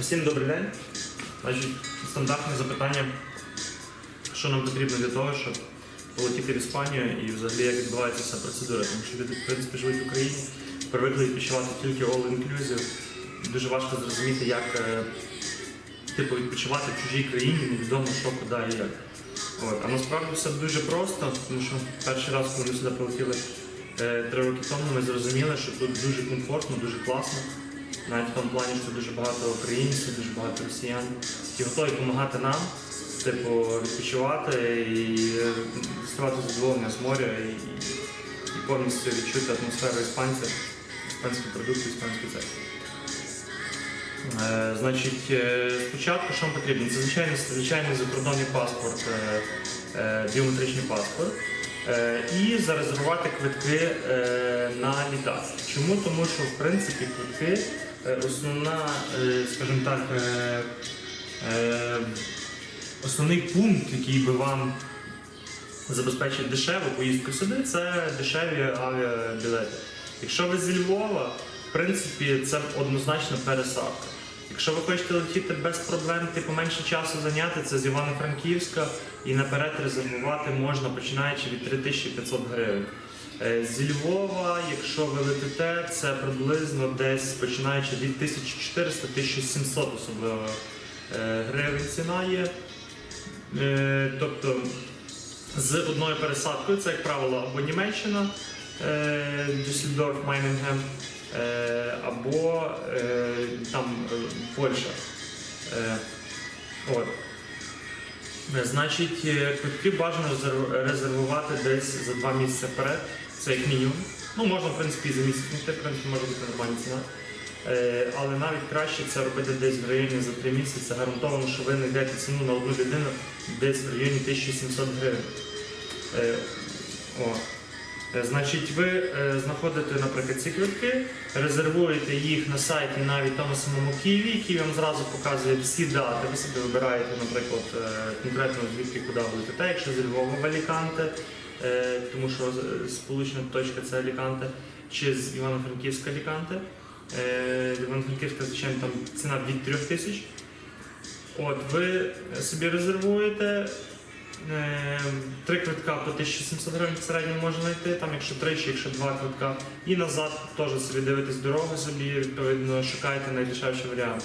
Всім добрий день. Значить, стандартне запитання, що нам потрібно для того, щоб полетіти в Іспанію і взагалі як відбувається ця процедура. Тому що люди, в принципі, живуть в Україні, привикли відпочивати тільки all-inclusive. Дуже важко зрозуміти, як е, типу, відпочивати в чужій країні, невідомо що, куди і як. От. А насправді все дуже просто, тому що перший раз, коли ми сюди прилетіли е, три роки тому, ми зрозуміли, що тут дуже комфортно, дуже класно. Навіть в тому плані, що дуже багато українців, дуже багато росіян, які готові допомагати нам, типу, відпочивати і е, діставати задоволення з моря і, і повністю відчути атмосферу іспанця, іспанські продукти, іспанський цех. Е, Значить, е, спочатку що вам потрібно? Це звичайний, звичайний закордонний паспорт, біометричний паспорт. І зарезервувати квитки на літак. Чому? Тому що в принципі квитки основна, е, скажімо так, е, е, основний пункт, який би вам забезпечить дешеву поїздку сюди, це дешеві авіабілети. Якщо ви зі Львова, в принципі, це однозначно пересадка. Якщо ви хочете летіти без проблем, типу менше часу зайняти, це з Івано-Франківська і наперед резервувати можна починаючи від 3500 гривень. Е, Зі Львова, якщо ви летите, це приблизно десь починаючи від 1400-1700 особливо е, гривень ціна є. Е, Тобто з одною пересадкою, це, як правило, або Німеччина, Дюссельдорф, Майнингем, або там Польща. От. Е, Значить, е, квитки бажано резервувати десь за два місяці вперед, це як мінімум. Ну, можна, в принципі, і за місяць, в принципі, може бути нормальна ціна. Е, Але навіть краще це робити десь в районі за три місяці. Гарантовано, що ви знайдете ціну на одну людину десь в районі 1700 гривень. О. Е, Значить, ви е, знаходите, наприклад, ці квитки, резервуєте їх на сайті навіть тому самому Києві, який вам зразу показує всі дати. Ви собі вибираєте, наприклад, е, конкретно звідки куди ви летите, якщо зі Львова в Аліканте, тому що з- сполучна точка це Аліканте, чи з Івано-Франківська Аліканте. Івано-Франківська, звичайно, там ціна від 3 тисяч. От, ви собі резервуєте. Е, Три квитка по 1700 гривень в середньому можна знайти, там якщо три чи якщо два квитка. І назад теж собі дивитесь дорогу собі, відповідно, шукайте найдешевший варіант.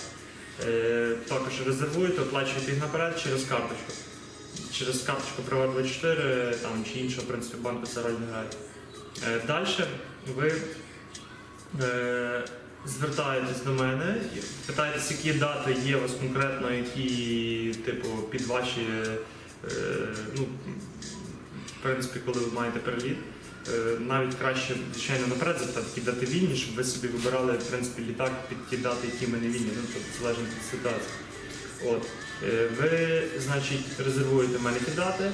Е, Також резервуєте, оплачуєте їх наперед через карточку. Через карточку Приват24 там, чи іншого в принципі, банку це роль не грає. Е, Далі ви звертаєтесь до мене, питаєтесь, які дати є у вас конкретно, які типу, під ваші, ну, в принципі, коли ви маєте переліт. Е, Навіть краще, звичайно, наперед дати вільні, щоб ви собі вибирали в принципі, літак під ті дати, які ми не вільні, ну, тобто залежно від ситуації. От. Е, Ви, значить, резервуєте мене ті дати,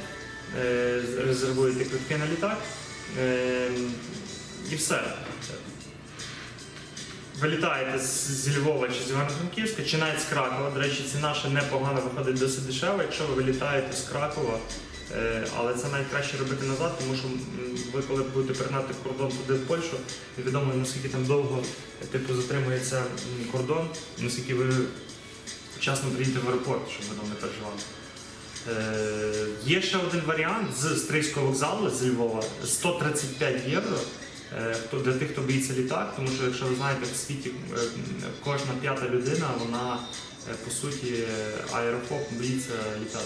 е, резервуєте квитки на літак е, і все. Ви літаєте з- зі Львова чи з Івано-Франківська, чи навіть з Кракова. До речі, ціна ще непогано виходить досить дешево, якщо ви вилітаєте з Кракова. Е, Але це навіть краще робити назад, тому що ви коли будете перегнати кордон туди в Польщу, невідомо наскільки там довго е, типу, затримується кордон, наскільки ви вчасно приїдете в аеропорт, щоб ви там не переживали. Е, Є ще один варіант з Стрийського вокзалу з Львова 135 євро. Е, хто- Для тих, хто боїться літак, тому що якщо ви знаєте, в світі е, кожна п'ята людина, вона е, по суті аерофоб боїться літати.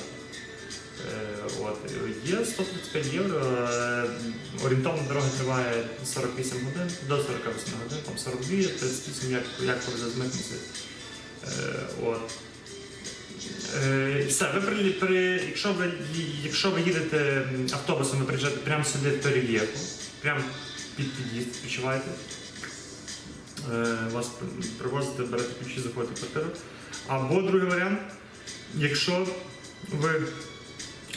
Е, От. Є 135 євро. е, Орієнтовна дорога триває 48 годин, до 48 годин, там 42, 38, як, як. Е. Е, Все, ви при, при, якщо, ви, якщо ви їдете автобусом, ви приїжджаєте прямо сюди в Торів'єху, прямо під під'їзд, відпочиваєте. Е, Вас привозите, берете ключі, заходите в квартиру. Або другий варіант, якщо ви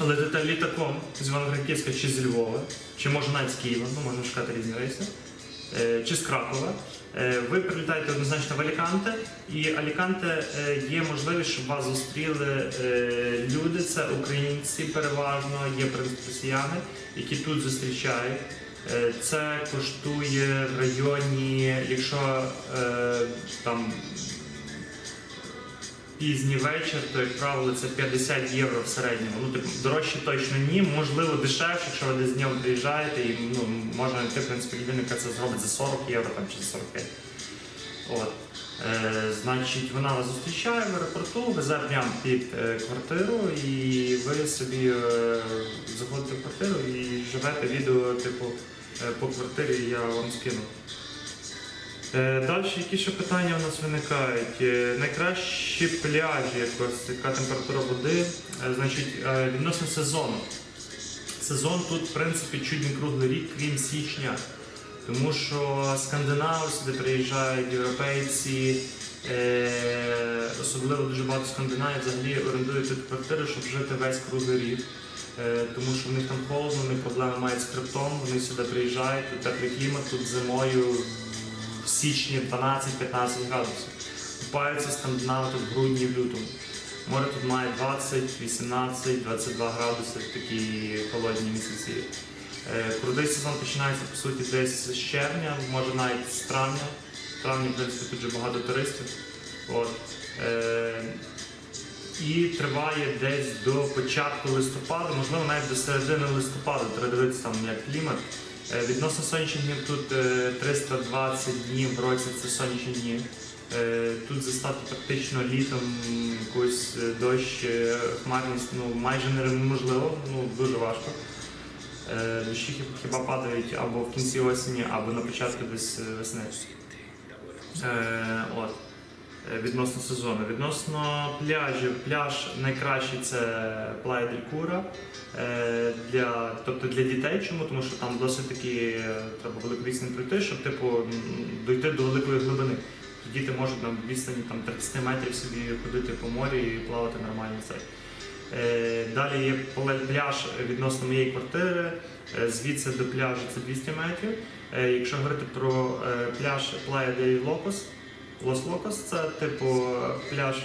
летите літаком з Івано-Франківська чи з Львова, чи може навіть з Києва, ну можна шукати різні рейси, е, чи з Кракова. Е, Ви прилітаєте однозначно в Аліканте, і Аліканте є можливість, щоб вас зустріли люди, це українці переважно, є росіяни, які тут зустрічають. Е, Це коштує в районі, якщо е, там пізній вечір, то як правило це 50 євро в середньому. Ну типу дорожче точно ні, можливо дешевше, якщо ви десь днем приїжджаєте, і ну можна знайти в принципі людину, яка це зробить за 40 євро там чи за 45. От. Е, значить, вона вас зустрічає в аеропорту, везе прямо під е, квартиру, і ви собі е, заходите в квартиру і живете відео, типу, по квартирі я вам скину. Далі, які ще питання у нас виникають? Найкращі пляжі, якось, яка температура води, значить, відносно сезону. Сезон тут, в принципі, чуть не круглий рік, крім січня. Тому що скандинави сюди приїжджають, європейці, е, особливо дуже багато скандинавів взагалі орендують тут квартири, щоб жити весь круглий рік. Е, тому що в них там холодно, в них проблеми мають з хребтом, вони сюди приїжджають, тут теплий клімат, тут зимою в січні 12-15 градусів. Купаються скандинави тут в грудні, в лютому. Море тут має 20, 18, 22 градуси в такі холодні місяці. Е, Крутий сезон починається по суті десь з червня, може навіть з травня. В травні, в принципі, тут дуже багато туристів. От. Е, і триває десь до початку листопаду, можливо, навіть до середини листопаду, треба дивитися там як клімат. Е, Відносно сонячних днів тут е, 320 днів в році це сонячні дні. Е, Тут застати практично літом якусь е, дощ, е, хмарність ну, майже неможливо, ну дуже важко. Е, Дощі хіба падають або в кінці осені, або на початку десь е, весни. Е, От. Е, Відносно сезону. Відносно пляжів, пляж найкращий це del Cura. Е, Для, тобто для дітей. Чому? Тому що там досить таки е, треба велику відстань пройти, щоб типу, дойти до великої глибини. Діти можуть на відстані там, 30 метрів собі ходити по морі і плавати нормально цей. Е, Далі є пляж відносно моєї квартири. Е, Звідси до пляжу це 200 метрів. Е, Якщо говорити про пляж Playa de Locos, Los Locos, це типу пляж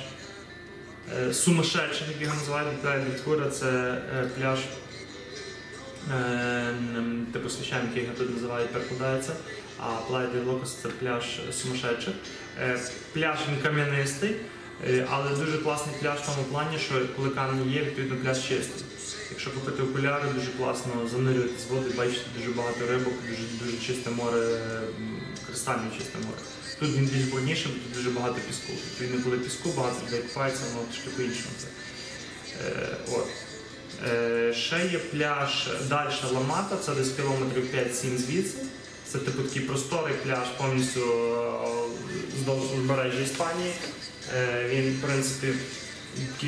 сумасшедший, як його називають. Playa del Cura це пляж типу священник, як його тут називають, перекладається. А Playa de Locos це пляж сумасшедших. Пляж він кам'янистий. Е, Але дуже класний пляж в тому плані, що коли камінь є, відповідно пляж чистий. Якщо купити окуляри, дуже класно занурюватись в воду, і бачити дуже багато рибок, дуже дуже чисте море, кристально чисте море. Тут він більш брудніше, бо тут дуже багато піску. Відповідно, коли піску багато людей купається, воно трішки по-іншому. Е, от. Е, ще є пляж далі Ламата, це десь кілометрів 5-7 звідси. Це типу такий просторий пляж повністю вздовж узбережжя Іспанії. Е, Він, в принципі,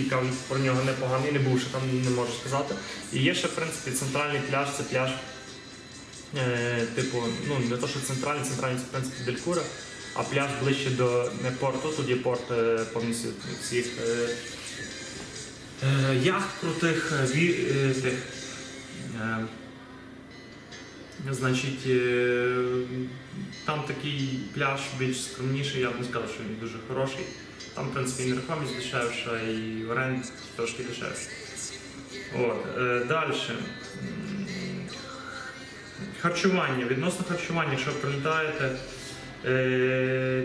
кажуть про нього непоганий, не був ще там, не можу сказати. І є ще, в принципі, центральний пляж, це пляж, е, типу, ну не то, що центральний, центральний це в принципі Делькура, а пляж ближче до не порту, тут є порт е, повністю всіх яхт крутих, ві, тих. Значить, там такий пляж більш скромніший, я б не сказав, що він дуже хороший. Там, в принципі, і нерухомість дешевша, і оренда трошки дешевша. От, е, далі. Харчування. Відносно харчування, якщо прилітаєте, е,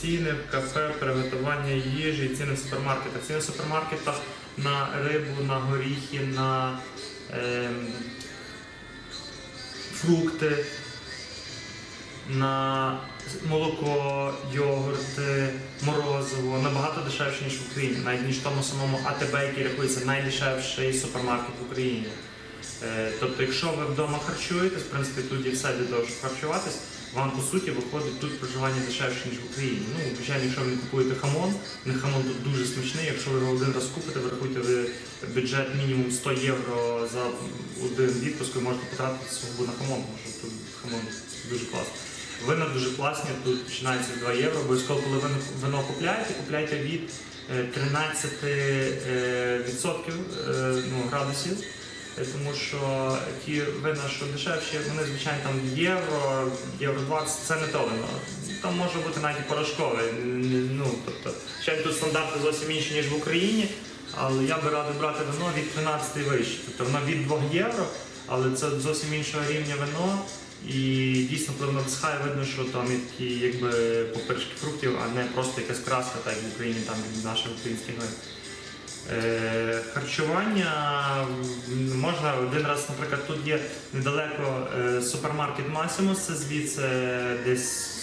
ціни в кафе, приготування їжі, ціни в супермаркетах. Ціни в супермаркетах на рибу, на горіхи, на ем, фрукти, на молоко, йогурти, морозиво набагато дешевше, ніж в Україні, навіть ніж в тому самому АТБ, який рахується найдешевший супермаркет в Україні. Е, Тобто, якщо ви вдома харчуєтесь, в принципі, тут є все для того, щоб харчуватись, вам по суті виходить тут проживання дешевше, ніж в Україні. Ну, звичайно, якщо ви не купуєте хамон, не хамон тут дуже смачний. Якщо ви його один раз купите, ви рахуєте ви бюджет мінімум 100 євро за один відпуск, ви можете потратити сугубо на хамон, тому що тут хамон дуже класний. Вина дуже класні, тут починається 2 євро. Обов'язково, коли ви вино купляєте, купляйте від е, 13 е, відсотків е, ну, градусів. Е, Тому що ті вина, що дешевші, вони звичайно там євро, євро 20, це не то вино. Там може бути навіть порошкове. Ну, тобто, ще тут стандарти зовсім інші, ніж в Україні, але я би радив брати вино від 13 вище. Тобто воно від 2 євро, але це зовсім іншого рівня вино. І дійсно, коли вона висихає, видно, що там є такі якби папиришки фруктів, а не просто якась краска, так як в Україні, там від наших українських вин. Е, харчування можна один раз, наприклад, тут є недалеко е, супермаркет Massimo, це звідси десь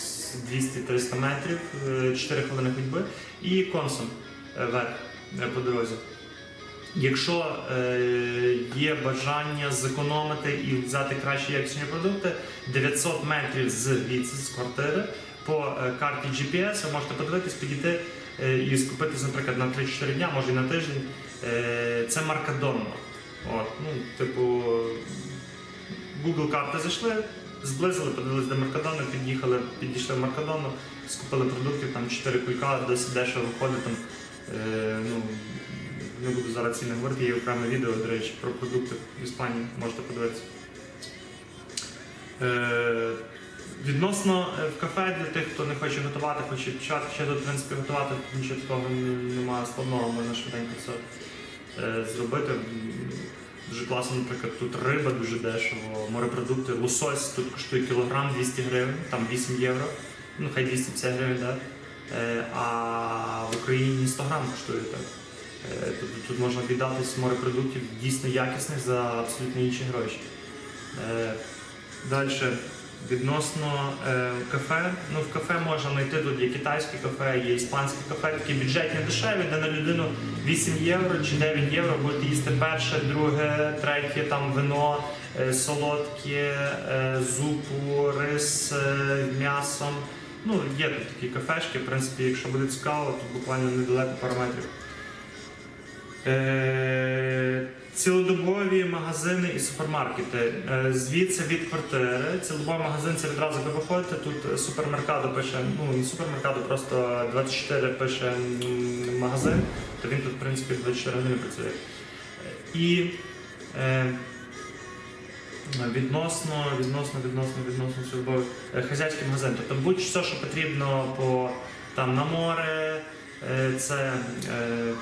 200-300 метрів, е, 4 хвилини ходьби, і консум е, вверх е, по дорозі. Якщо е, є бажання зекономити і взяти кращі якісні продукти, 900 метрів звідси з квартири по е, карті GPS ви можете подивитись, підійти е, і скупитись, наприклад, на 3-4 дня, може і на тиждень. Е, це Маркадонна. От, ну, типу, Google карти зайшли, зблизили, подивились до Маркадону, під'їхали, підійшли в Маркадону, скупили продуктів, там 4 кулька, досить дешево виходить. Там, е, не буду зараз ціни говорити, є окреме відео, до речі, про продукти в Іспанії, можете подивитися. Е, відносно е, в кафе для тих, хто не хоче готувати, хоче почати ще в принципі, готувати, нічого такого немає складного, можна швиденько все е, зробити. Дуже класно, наприклад, тут риба дуже дешево, морепродукти, лосось тут коштує кілограм 200 гривень, там 8 євро, ну хай 250 гривень, да? Е, а в Україні 100 грам коштує так. Е, Тобто тут можна віддатись морепродуктів дійсно якісних за абсолютно інші гроші. Далі, відносно е, кафе. Ну, в кафе можна знайти тут є китайське кафе, є іспанське кафе, такі бюджетні дешеві, де на людину 8 євро чи 9 євро будете їсти перше, друге, третє, там вино, е, солодке, е, зупу, рис е, з м'ясом. Ну, є тут такі кафешки, в принципі, якщо буде цікаво, то буквально недалеко пару метрів. Е, Цілодобові магазини і супермаркети. Е, Звідси від квартири. Цілодобовий магазин це відразу ви виходите. Тут супермеркадо пише, ну не супермеркадо, просто 24 пише магазин, то він тут, в принципі, 24 години працює. Е, І е, відносно, відносно, відносно, відносно цілодобових е, хазяйський магазин. Тобто будь-що, що потрібно по там на море. Е, Це е,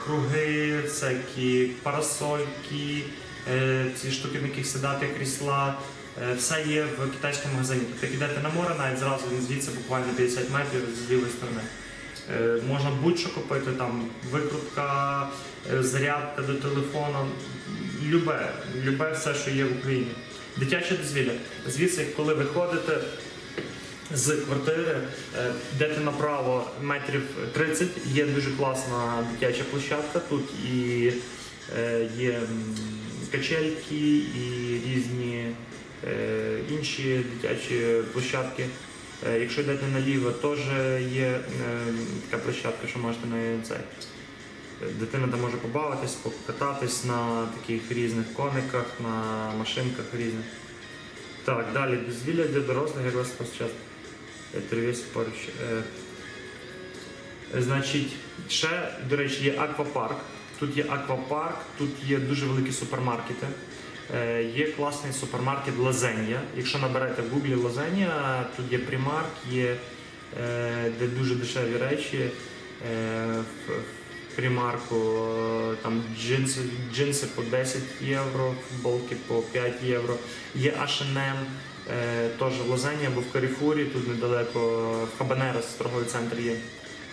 круги, всякі парасольки, е, ці штуки, в яких сідати крісла. Все є в китайському магазині. Тобто як йдете на море, навіть зразу він звідси буквально 50 метрів з лівої сторони. Можна будь-що купити, там викрутка, зарядка до телефону, любе, любе все, що є в Україні. Дитяче дозвілля. Звідси, коли ви ходите, з квартири, е, йдете направо метрів 30, є дуже класна дитяча площадка. Тут і е, є качельки, і різні е, інші дитячі площадки. Е, Якщо йдете наліво, теж є е, така площадка, що можете на цей. е, Дитина там може побавитись, покататись на таких різних кониках, на машинках різних. Так, далі дозвілля для дорослих, як вас. Е, Значить, ще, до речі, є аквапарк. Тут є аквапарк, тут є дуже великі супермаркети. Е, Є класний супермаркет Лазенія. Якщо наберете в гуглі Лазенія, тут є примарк, є е, де дуже дешеві речі. Е, примарку е, там джинси, джинси по 10 євро, футболки по 5 євро. Є H&M, Е, теж в Лозені або в Каріфурі, тут недалеко в Хабанерос торговий центр є.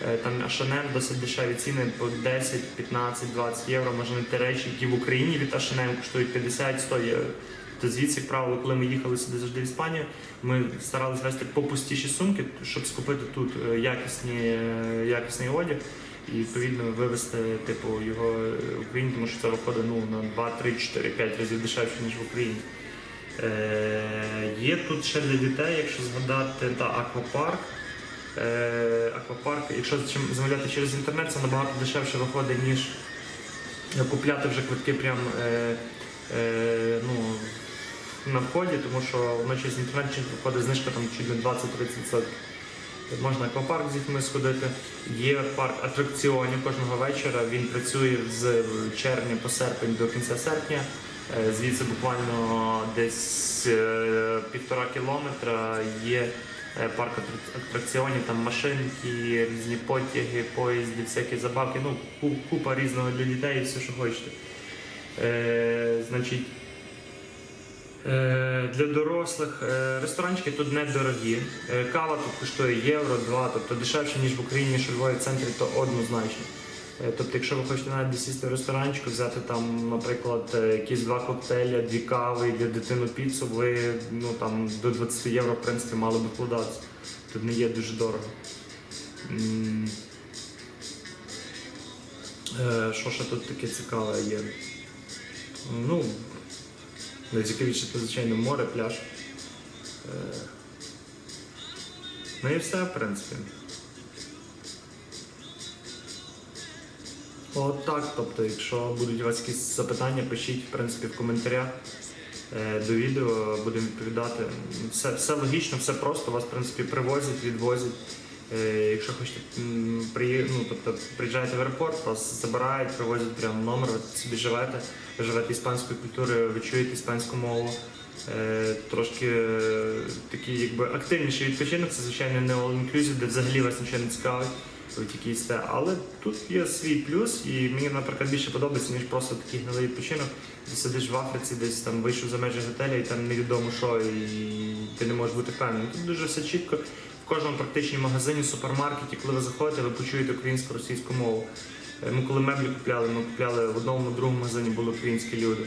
Е, Там H&M досить дешеві ціни по 10, 15, 20 євро. Можна знайти речі, які в Україні від H&M коштують 50-100 євро. То звідси, як правило, коли ми їхали сюди завжди в Іспанію, ми старалися вести попустіші сумки, щоб скупити тут е, якісні, е, якісний одяг і відповідно вивезти типу, його в Україні, тому що це виходить ну, на 2, 3, 4, 5 разів дешевше, ніж в Україні. Е, є тут ще для дітей, якщо згадати, та аквапарк. Е, аквапарк, якщо замовляти через інтернет, це набагато дешевше виходить, ніж купляти вже квитки прям, е, е, ну, на вході, тому що воно через інтернет виходить знижка там чуть не 20-30%. Можна аквапарк з дітьми сходити. Є парк атракціонів кожного вечора. Він працює з червня по серпень до кінця серпня. Е, Звідси буквально десь е, півтора кілометра є е, парк атракціонів, там машинки, різні потяги, поїзди, всякі забавки. Ну, купа різного для дітей, все, що хочете. Значить, Для дорослих е, ресторанчики тут недорогі. Е, Кава тут коштує євро, два, тобто дешевше, ніж в Україні, що Львові в центрі, то однозначно. Е, Тобто, якщо ви хочете навіть десь сісти в ресторанчику, взяти там, наприклад, е, якісь два коктейлі, дві кави для дитину піцу, ви ну, там, до 20 євро в принципі мали би вкладатися. Тут не є дуже дорого. Е, Що ще тут таке цікаве є? Ну, найцікавіше це, звичайно, море, пляж. Е, Ну і все, в принципі. От так, тобто, якщо будуть у вас якісь запитання, пишіть в принципі в коментарях е, до відео, будемо відповідати. Все, все логічно, все просто, вас в принципі привозять, відвозять. Е, Якщо хочете ну, тобто, приїжджаєте в аеропорт, вас забирають, привозять прямо номер, ви собі живете, живете іспанською культурою, ви чуєте іспанську мову. Е, Трошки е, такий якби активніший відпочинок, це звичайно не all-inclusive, де взагалі вас нічого не цікавить, ви тільки їсте. Але тут є свій плюс, і мені, наприклад, більше подобається, ніж просто такий гнилий відпочинок. Ти сидиш в Африці, десь там вийшов за межі готеля, і там невідомо що, і ти не можеш бути впевнений. Тут дуже все чітко. В кожному практичному магазині, супермаркеті, коли ви заходите, ви почуєте українську російську мову. Е, Ми коли меблі купляли, ми купляли в одному, другому магазині були українські люди.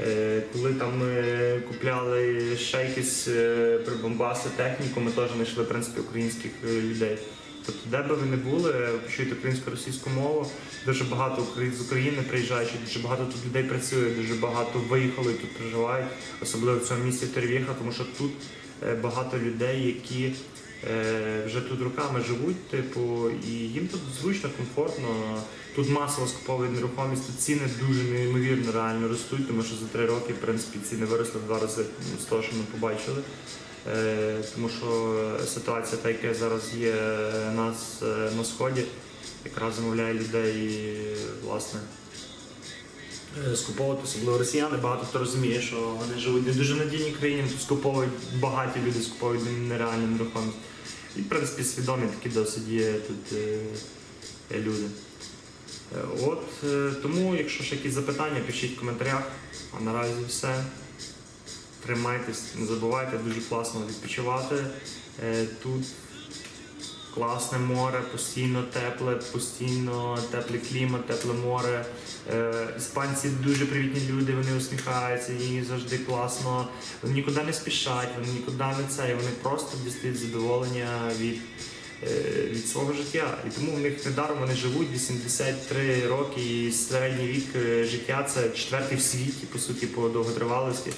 Е, Коли там ми купляли ще якісь е, прибамбаси, техніку, ми теж знайшли в принципі українських е, людей. Тобто, де би ви не були, почуєте українську російську мову. Дуже багато з України приїжджають, дуже багато тут людей працює, дуже багато виїхали тут проживають, особливо в цьому місті Тервіха, тому що тут е, багато людей, які е, вже тут роками живуть, типу, і їм тут зручно, комфортно. Тут масово скуповують нерухомість, ціни дуже неймовірно реально ростуть, тому що за три роки, в принципі, ціни виросли в два рази з того, що ми побачили. Е, тому що ситуація, та яка зараз є нас на сході, якраз замовляє людей, власне. е, Скуповувати, особливо росіяни, багато хто розуміє, що вони живуть не дуже надійній країні, скуповують багаті люди, скуповують нереальну нерухомість. І, в принципі, свідомі такі досить є тут е, люди. Е, От е, тому, якщо ще якісь запитання, пишіть в коментарях. А наразі все. Тримайтесь, не забувайте, дуже класно відпочивати. Е, Тут класне море, постійно тепле, постійно теплий клімат, тепле море. Іспанці дуже привітні люди, вони усміхаються, їм завжди класно. Вони нікуди не спішать, вони нікуди не це, і вони просто дістають задоволення від, від свого життя. І тому в них недаром вони живуть 83 роки, і середній вік е, життя це четвертий в світі, по суті, по довготривалості.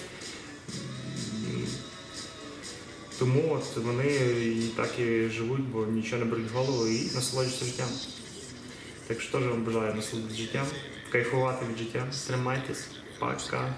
Тому от вони і так і живуть, бо нічого не беруть голову і насолоджуються життям. Так що теж вам бажаю насолодитися життям, кайфувати від життя. Тримайтесь, пока.